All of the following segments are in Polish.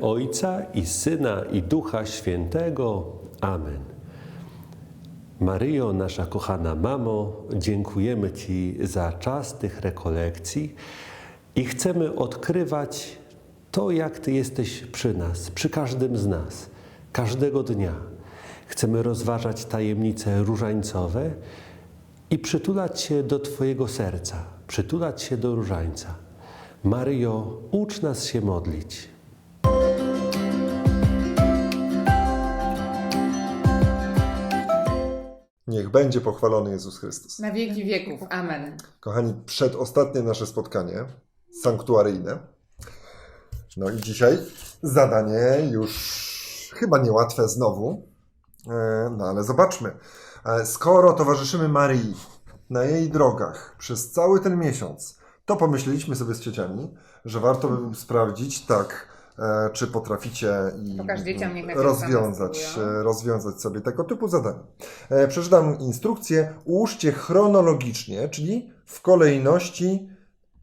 Ojca i Syna i Ducha Świętego. Amen. Maryjo, nasza kochana mamo, dziękujemy Ci za czas tych rekolekcji i chcemy odkrywać to, jak Ty jesteś przy nas, przy każdym z nas, każdego dnia. Chcemy rozważać tajemnice różańcowe i przytulać się do Twojego serca, przytulać się do różańca. Maryjo, ucz nas się modlić. Niech będzie pochwalony Jezus Chrystus. Na wieki wieków. Amen. Kochani, przedostatnie nasze spotkanie sanktuaryjne. No i dzisiaj zadanie już chyba niełatwe znowu, E, no ale zobaczmy. E, Skoro towarzyszymy Maryi na jej drogach przez cały ten miesiąc, to pomyśleliśmy sobie z ciociami, że warto by sprawdzić tak, czy potraficie i rozwiązać, e, rozwiązać sobie tego typu zadania. E, Przeczytam instrukcję. Ułóżcie chronologicznie, czyli w kolejności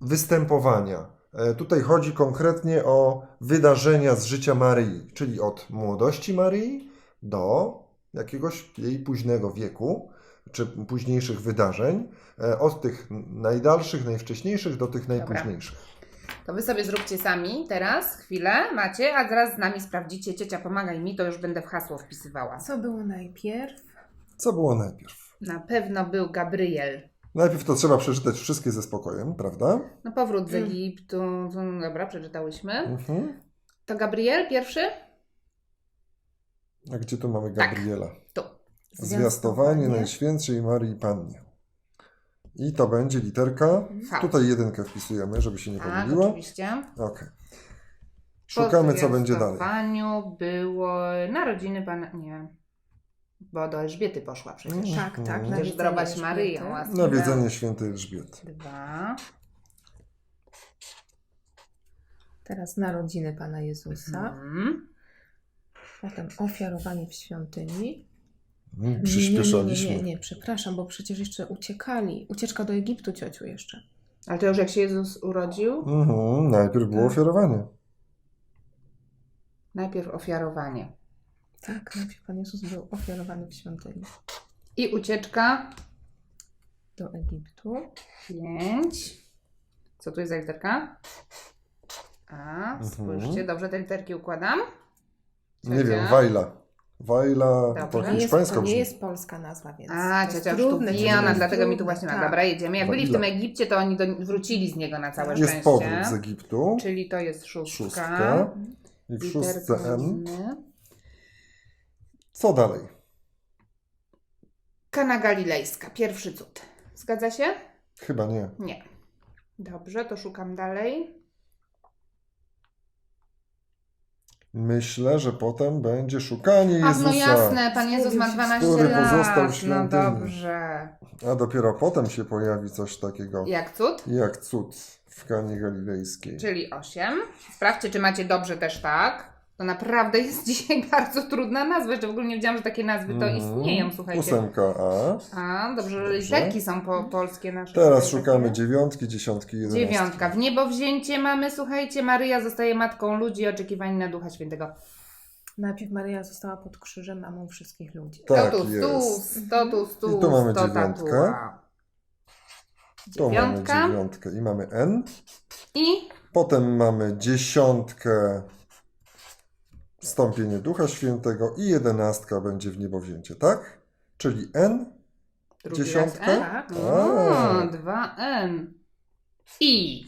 występowania. E, Tutaj chodzi konkretnie o wydarzenia z życia Maryi, czyli od młodości Maryi do jakiegoś jej późnego wieku, czy późniejszych wydarzeń, e, od tych najdalszych, najwcześniejszych do tych najpóźniejszych. To wy sobie zróbcie sami teraz, chwilę macie, a zaraz z nami sprawdzicie. Ciocia, pomagaj mi, to już będę w hasło wpisywała. Co było najpierw? Co było najpierw? Na pewno był Gabriel. Najpierw to trzeba przeczytać wszystkie ze spokojem, prawda? No powrót z Mm. Egiptu. No, Dobra, przeczytałyśmy. Mhm. To Gabriel pierwszy? A gdzie tu mamy Tak. Gabriela? Tu. Zwiastowanie Najświętszej Maryi Pannie. I to będzie literka. V. Tutaj jedynkę wpisujemy, żeby się nie Tak, pomyliło. oczywiście. Okej. Szukamy, co będzie Po dalej. zwiastowaniu było narodziny pana... Nie. Bo do Elżbiety poszła przecież. Mm. Tak, tak. Mhm. wiedzenie zdrować Elżbiety. Maryję. Nawiedzenie świętej Elżbiety. Dwa. Teraz narodziny Pana Jezusa, Mhm. potem ofiarowanie w świątyni. Mm, Nie, nie, Przyspieszaliśmy. nie, nie, przepraszam, bo przecież jeszcze uciekali. Ucieczka do Egiptu, ciociu, jeszcze. Ale to już jak się Jezus urodził? Mhm, najpierw było Tak. ofiarowanie. Najpierw ofiarowanie. Tak, najpierw Pan Jezus był ofiarowany w świątyni. I ucieczka. Do Egiptu. Pięć. Co tu jest za literka? A, spójrzcie, dobrze te literki układam. Nie wiem, Wajla. Wajla To nie, jest, hiszpańsku to nie brzmi. jest polska nazwa, więc. A, to jest tu trudne, pijana, jest dlatego mi tu trudne, właśnie na tak. dobra jedziemy. Jak byli w Wajla. tym Egipcie, to oni do, wrócili z niego na całe Jest szczęście. powrót z Egiptu. Czyli to jest szóstka. Szóstka. I w szóstce. N. Co dalej? Kana Galilejska, pierwszy cud. Zgadza się? Chyba nie. Nie. Dobrze, to szukam dalej. Myślę, że potem będzie szukanie Ach, Jezusa. no jasne, Pan Jezus ma Zgubił się. 12 Który lat. pozostał no świątyni. dobrze. A dopiero potem się pojawi coś takiego Jak cud? jak cud w Kanie Galilejskiej. Czyli 8. Sprawdźcie, czy macie dobrze też tak. To naprawdę jest dzisiaj bardzo trudna nazwa. Jeszcze w ogóle nie wiedziałam, że takie nazwy to Mhm. istnieją, słuchajcie. Ósemka A. A, dobrze, że Dobrze. literki są po, polskie nasze. Teraz szukamy dziewiątki, dziesiątki, jedenastki. Dziewiątka. W niebowzięcie mamy, słuchajcie, Maryja zostaje matką ludzi oczekiwani na Ducha Świętego. Najpierw Maryja została pod krzyżem mamą wszystkich ludzi. Tak totus, jest. tus, totus, tus, I tu mamy to dziewiątkę. Tu mamy dziewiątkę i mamy N. I Potem mamy dziesiątkę, wstąpienie Ducha Świętego i jedenastka będzie w niebowzięcie, tak? Czyli N, drugi Dziesiątka? raz N. Tak. O, A. 2N. I.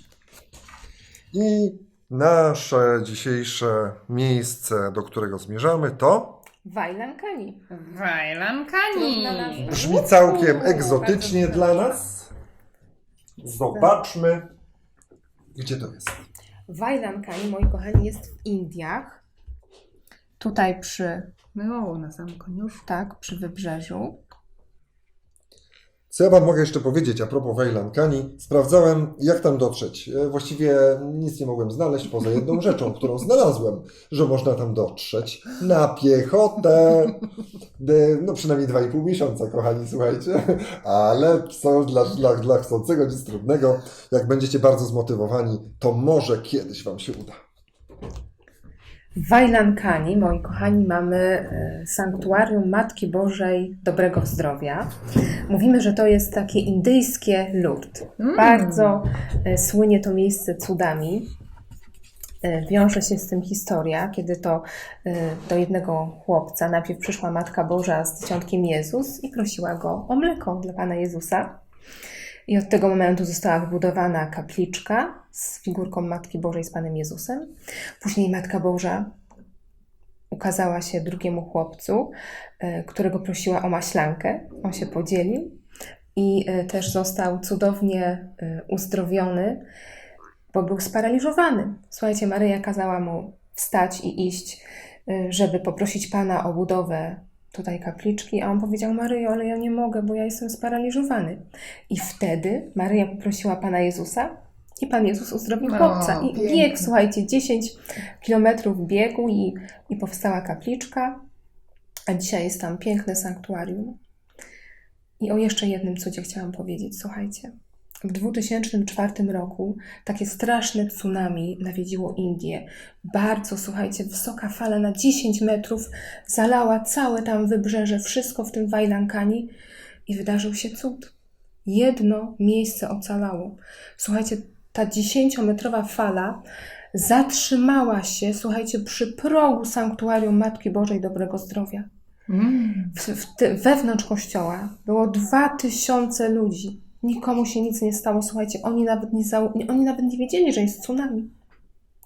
I nasze dzisiejsze miejsce, do którego zmierzamy, to Wajlankani. Wajlankani. Brzmi całkiem egzotycznie dla nas. Zobaczmy, gdzie to jest. Wajlankani, moi kochani, jest w Indiach. Tutaj przy, No, na samym koniuszku. tak, przy wybrzeżu. Co ja Wam mogę jeszcze powiedzieć a propos Wejlankani? Sprawdzałem, jak tam dotrzeć. E, Właściwie nic nie mogłem znaleźć poza jedną rzeczą, którą znalazłem, że można tam dotrzeć na piechotę. No przynajmniej 2,5 miesiąca, kochani, słuchajcie. Ale co dla, dla, dla chcącego nic trudnego. Jak będziecie bardzo zmotywowani, to może kiedyś Wam się uda. W Wajlankani, moi kochani, mamy e, sanktuarium Matki Bożej Dobrego Zdrowia. Mówimy, że to jest takie indyjskie Lourdes. Mm. Bardzo e, słynie to miejsce cudami. E, Wiąże się z tym historia, kiedy to do jednego chłopca najpierw przyszła Matka Boża z dzieciątkiem Jezus i prosiła go o mleko dla Pana Jezusa. I od tego momentu została wybudowana kapliczka z figurką Matki Bożej z Panem Jezusem. Później Matka Boża ukazała się drugiemu chłopcu, e, którego prosiła o maślankę. On się podzielił i e, też został cudownie e, uzdrowiony, bo był sparaliżowany. Słuchajcie, Maryja kazała mu wstać i iść, żeby poprosić Pana o budowę tutaj kapliczki, a on powiedział: Maryjo, ale ja nie mogę, bo ja jestem sparaliżowany. I wtedy Maryja poprosiła Pana Jezusa i Pan Jezus uzdrowił chłopca. I pięknie. biegł, słuchajcie, 10 kilometrów biegu i, i powstała kapliczka, a dzisiaj jest tam piękne sanktuarium. I o jeszcze jednym cudzie chciałam powiedzieć, słuchajcie. W 2004 roku takie straszne tsunami nawiedziło Indię. Bardzo, słuchajcie, wysoka fala na 10 metrów zalała całe tam wybrzeże, wszystko w tym Wajlankani i wydarzył się cud. Jedno miejsce ocalało. Słuchajcie, ta 10-metrowa fala zatrzymała się, słuchajcie, przy progu sanktuarium Matki Bożej Dobrego Zdrowia. Mm. W, w, ty- wewnątrz kościoła było 2000 ludzi. Nikomu się nic nie stało. Słuchajcie, oni nawet nie, oni nawet nie wiedzieli, że jest tsunami.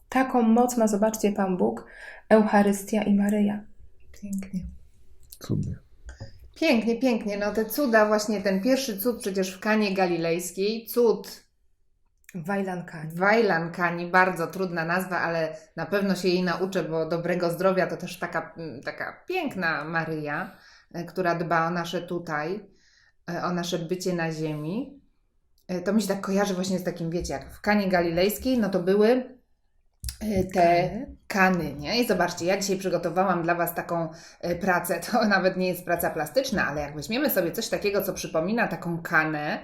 Taką moc ma, zobaczcie, Pan Bóg, Eucharystia i Maryja. Pięknie. Cudnie. Pięknie, pięknie. No te cuda, właśnie ten pierwszy cud przecież w Kanie Galilejskiej, cud Wajlankani. Wajlankani, bardzo trudna nazwa, ale na pewno się jej nauczę, bo dobrego zdrowia to też taka, mm, taka piękna Maryja, e, która dba o nasze tutaj, o nasze bycie na ziemi. E, To mi się tak kojarzy właśnie z takim, wiecie, jak w Kanie Galilejskiej, no to były e, te Kany. nie? I zobaczcie, ja dzisiaj przygotowałam dla Was taką e, pracę, to nawet nie jest praca plastyczna, ale jak weźmiemy sobie coś takiego, co przypomina taką kanę,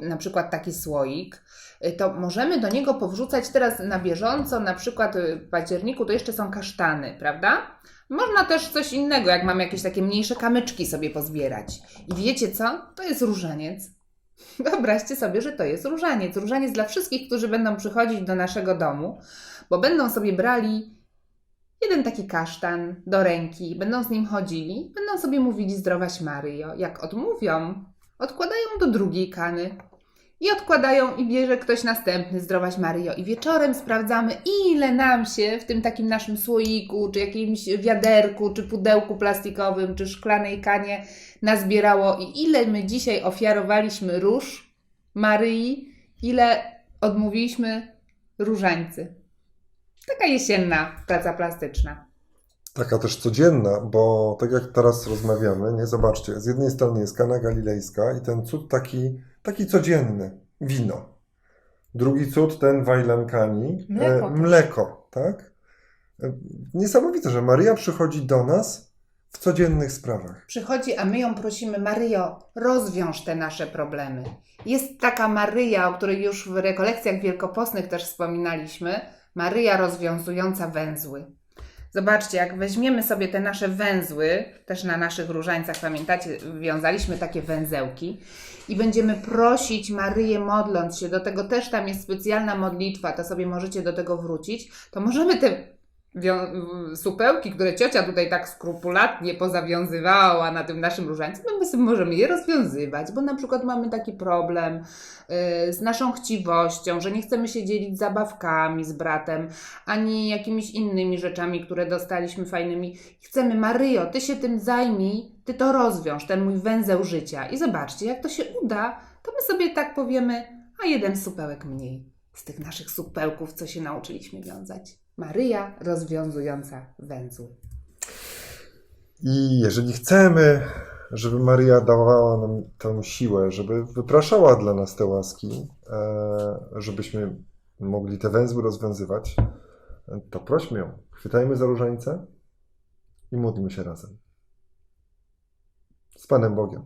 na przykład taki słoik, y, to możemy do niego powrzucać teraz na bieżąco, na przykład y, w październiku to jeszcze są kasztany, prawda? Można też coś innego, jak mamy jakieś takie mniejsze kamyczki sobie pozbierać. I wiecie co? To jest różaniec. Wyobraźcie sobie, że to jest różaniec. Różaniec dla wszystkich, którzy będą przychodzić do naszego domu, bo będą sobie brali jeden taki kasztan do ręki, będą z nim chodzili, będą sobie mówili zdrowaś Maryjo. Jak odmówią, odkładają do drugiej kany i odkładają i bierze ktoś następny zdrowaś Maryjo. I wieczorem sprawdzamy, ile nam się w tym takim naszym słoiku, czy jakimś wiaderku, czy pudełku plastikowym, czy szklanej kanie nazbierało i ile my dzisiaj ofiarowaliśmy róż Maryi, ile odmówiliśmy różańcy. Taka jesienna praca plastyczna. Taka też codzienna, bo tak jak teraz rozmawiamy, nie zobaczcie, z jednej strony jest Kana Galilejska i ten cud taki, taki codzienny, wino. Drugi cud, ten Wajlankani, Mleko e, mleko, tak? E, Niesamowite, że Maria przychodzi do nas w codziennych sprawach. Przychodzi, a my ją prosimy, Maryjo, rozwiąż te nasze problemy. Jest taka Maryja, o której już w rekolekcjach wielkopostnych też wspominaliśmy, Maryja rozwiązująca węzły. Zobaczcie, jak weźmiemy sobie te nasze węzły, też na naszych różańcach, pamiętacie, wiązaliśmy takie węzełki i będziemy prosić Maryję modląc się, do tego też tam jest specjalna modlitwa, to sobie możecie do tego wrócić, to możemy te supełki, które ciocia tutaj tak skrupulatnie pozawiązywała na tym naszym różańcu, my sobie możemy je rozwiązywać, bo na przykład mamy taki problem y, z naszą chciwością, że nie chcemy się dzielić zabawkami z bratem, ani jakimiś innymi rzeczami, które dostaliśmy fajnymi. Chcemy, Maryjo, ty się tym zajmij, ty to rozwiąż, ten mój węzeł życia. I zobaczcie, jak to się uda, to my sobie tak powiemy, a jeden supełek mniej z tych naszych supełków, co się nauczyliśmy wiązać. Maryja rozwiązująca węzły. I jeżeli chcemy, żeby Maria dawała nam tę siłę, żeby wypraszała dla nas te łaski, e, żebyśmy mogli te węzły rozwiązywać, to prośmy ją. Chwytajmy za różańce i módlmy się razem. Z Panem Bogiem.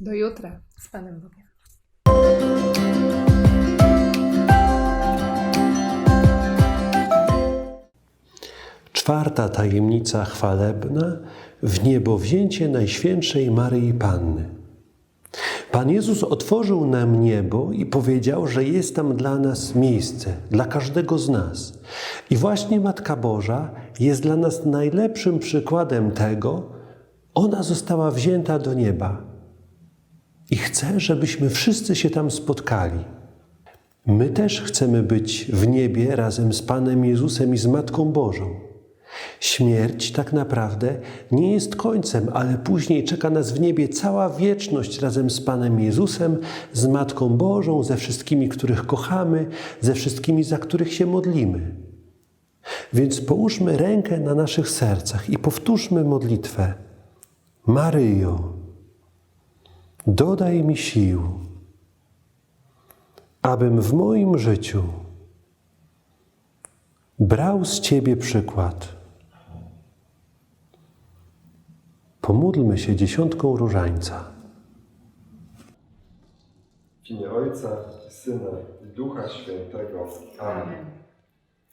Do jutra. Z Panem Bogiem. Czwarta tajemnica chwalebna w niebo wzięcie Najświętszej Maryi Panny. Pan Jezus otworzył nam niebo i powiedział, że jest tam dla nas miejsce, dla każdego z nas. I właśnie Matka Boża jest dla nas najlepszym przykładem tego, ona została wzięta do nieba i chce, żebyśmy wszyscy się tam spotkali. My też chcemy być w niebie razem z Panem Jezusem i z Matką Bożą. Śmierć tak naprawdę nie jest końcem, ale później czeka nas w niebie cała wieczność razem z Panem Jezusem, z Matką Bożą, ze wszystkimi, których kochamy, ze wszystkimi, za których się modlimy. Więc połóżmy rękę na naszych sercach i powtórzmy modlitwę. Maryjo, dodaj mi sił, abym w moim życiu brał z Ciebie przykład. Pomódlmy się dziesiątką różańca. W imię Ojca, Syna i Ducha Świętego. Amen.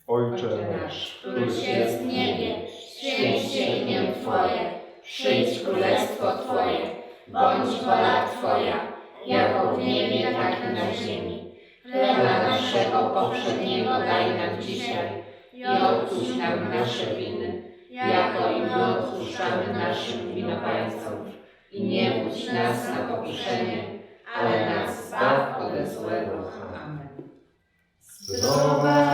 Ojcze nasz, któryś jest w niebie, święć się imię Twoje, przyjdź królestwo Twoje, bądź wola Twoja, jako w niebie, tak i na ziemi. Chleba naszego poprzedniego daj nam dzisiaj i odpuść nam nasze winy, jako i my odpuszczamy naszym winowajcom. I nie budź nas na pokuszenie, ale nas zbaw ode złego. Amen. Zdrowaś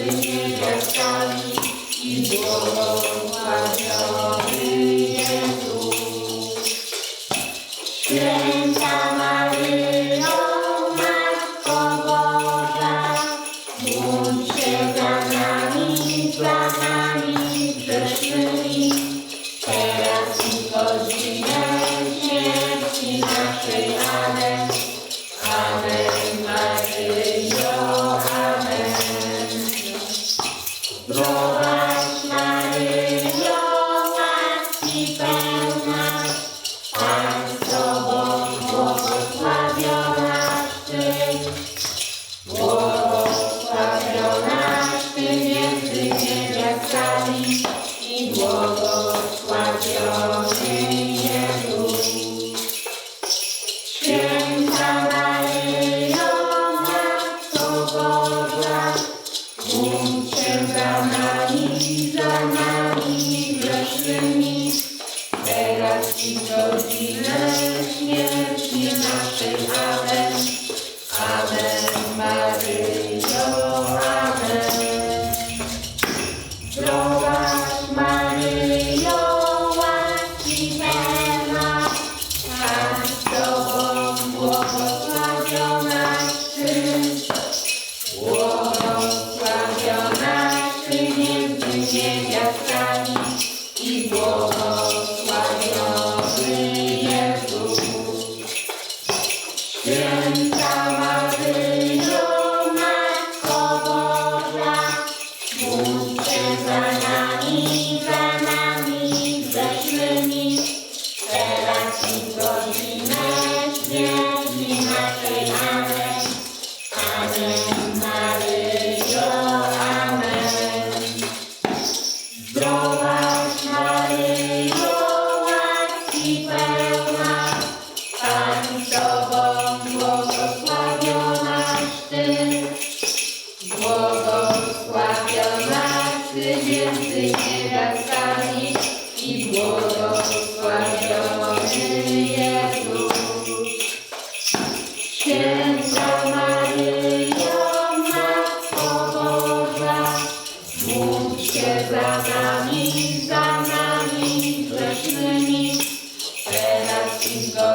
Сині, і Бога. 저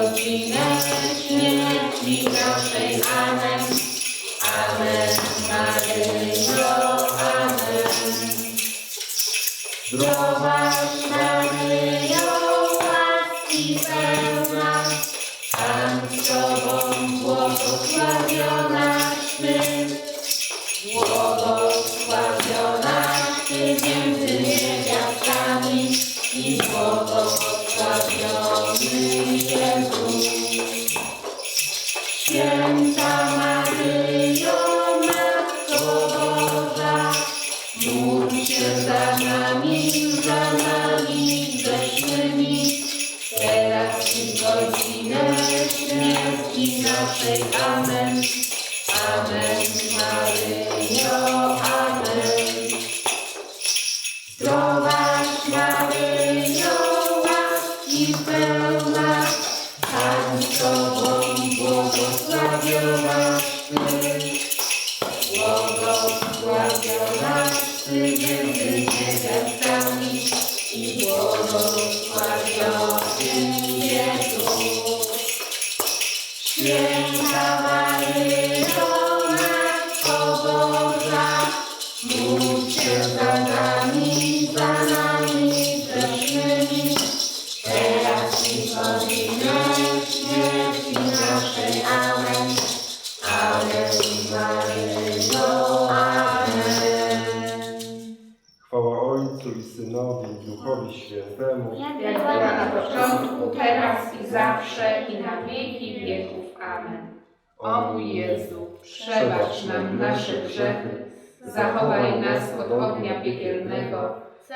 Lord, we jak była na początku, teraz i zawsze, i na wieki wieków. Amen. O mój Jezu, przebacz nam nasze grzechy, zachowaj nas od ognia piekielnego,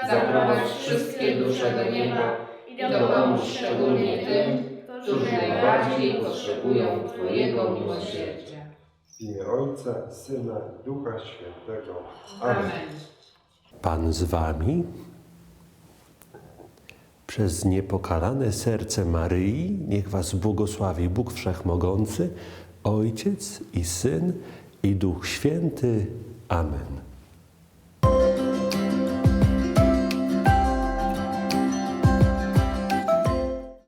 zaprowadź wszystkie dusze do nieba i dopomóż szczególnie tym, którzy najbardziej potrzebują Twojego miłosierdzia. W imię Ojca, Syna, Ducha Świętego. Amen. Amen. Pan z Wami przez niepokalane serce Maryi niech was błogosławi Bóg Wszechmogący, Ojciec i Syn i Duch Święty. Amen.